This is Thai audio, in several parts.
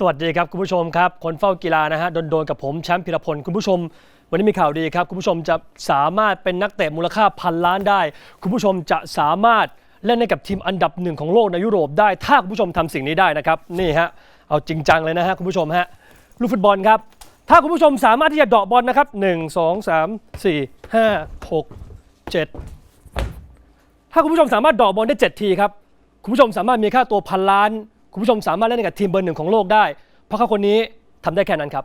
สวัสดีครับคุณผู้ชมครับคนเฝ้ากีฬานะฮะโดนๆกับผมแชมป์พิรพลคุณผู้ชม วันนี้มีข่าวดีครับ คุณผู้ชมจะสามารถเป็นนักเตะมูลค่าพันล้านได้ คุณผู้ชมจะสามารถเล่นให้กับทีมอันดับหนึ่งของโลกในยุโรปได้ถ้าคุณผู้ชมทำสิ่งนี้ได้นะครับนี่ฮะเอาจริงจังเลยนะฮะคุณผู้ชมฮะลูกฟุตบอลครับ ถ้าคุณผู้ชมสามารถที่จะเดาะบอลนะครับหนึ่งสองสามสี่ห้าหกเจ็ดถ้าคุณผู้ชมสามารถเดอกบอลได้7ทีครับคุณผู้ชมสามารถมีค่าตัวพันล้าน คุณผู้ชมสามารถเล่นกับทีมเบอร์หนึ่งของโลกได้ เพราะเขาคนนี้ทำได้แค่นั้นครับ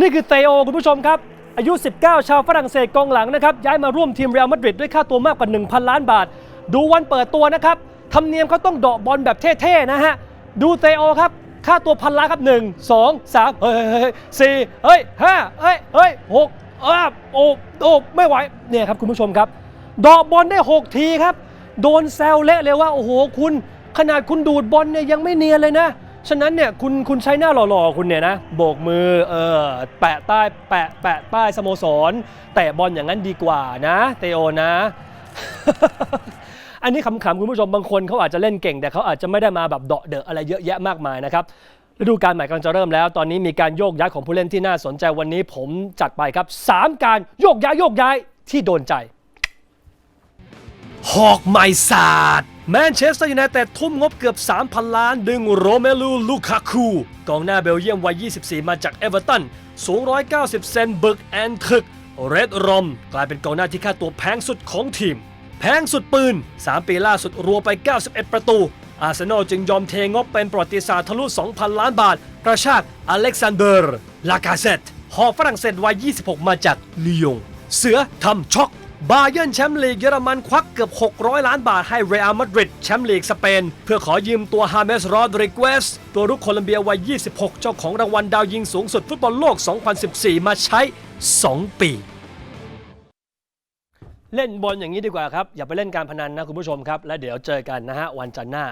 นี่คือเตโอคุณผู้ชมครับ อายุ 19 ชาวฝรั่งเศสกองหลังนะครับ ย้ายมาร่วมทีมเรอัลมาดริดด้วยค่าตัวมากกว่า 1,000 ล้านบาท ดูวันเปิดตัวนะครับธรรมเนียมเขาต้องเดาะบอลแบบเท่ๆนะฮะ ดูเตโอครับค่าตัวพันล้านครับ1 2 3เฮ้ยเฮ้ยสี่เฮ้ยห้าเฮ้ยเฮ้ยหกอ้าโอ้โอ้ไม่ไหวเนี่ยครับคุณผู้ชมครับเดอกบอลได้ 6 ทีครับ โดนแซวเละเลยว่า โอ้โห คุณ ขนาดคุณดูดบอลเนี่ยยังไม่เนียนเลยนะ ฉะนั้นเนี่ยคุณคุณใช้หน้าหล่อๆ คุณเนี่ยนะ โบกมือเออแปะใต้แปะแปะป้ายสโมสร แต่บอลอย่างนั้นดีกว่านะ เตโอนะ อันนี้ขำๆ คุณผู้ชมบางคนเขาอาจจะเล่นเก่ง แต่เขาอาจจะไม่ได้มาแบบเดาะเดอะอะไรเยอะแยะมากมายนะครับฤดูกาลใหม่กำลังจะเริ่มแล้ว ตอนนี้มีการโยกย้ายของผู้เล่นที่น่าสนใจวันนี้ผมจัดไปครับสามการโยกย้ายโยกย้ายที่โดนใจ หอกไม้ศาสตร์ แมนเชสเตอร์ยูไนเต็ดทุ่มงบเกือบ 3,000 ล้าน ดึงโรเมลูลูคาคูกองหน้าเบลเยียมวัย 24 มาจากเอเวอร์ตัน สูง 190 เซนบึกแอนทึก เรดรอม กลายเป็นกองหน้าที่ค่าตัวแพงสุดของทีม แพงสุดปืน 3 ปีล่าสุดรัวไป 91 ประตู อาร์เซนอลจึงยอมเทงบเป็นประวัติศาสตร์ทะลุ 2,000 ล้านบาท กระชากอเล็กซานเดอร์ ลากาเซตหอกฝรั่งเศสวัย 26 มาจากลียง เสือทำช็อก บาเยิร์นแชมป์ลีกเยอรมันควักเกือบ 600 ล้านบาทให้เรอัลมาดริดแชมป์ลีกสเปน เพื่อขอยืมตัวฮาเมสโรดริกเวสตัวรุกโคลัมเบียวัย 26 เจ้าของรางวัลดาวยิงสูงสุดฟุตบอลโลก 2014 มาใช้ 2 ปี เล่นบอลอย่างนี้ดีกว่าครับ อย่าไปเล่นการพนันนะคุณผู้ชมครับ และเดี๋ยวเจอกันนะฮะวันจันทร์หน้า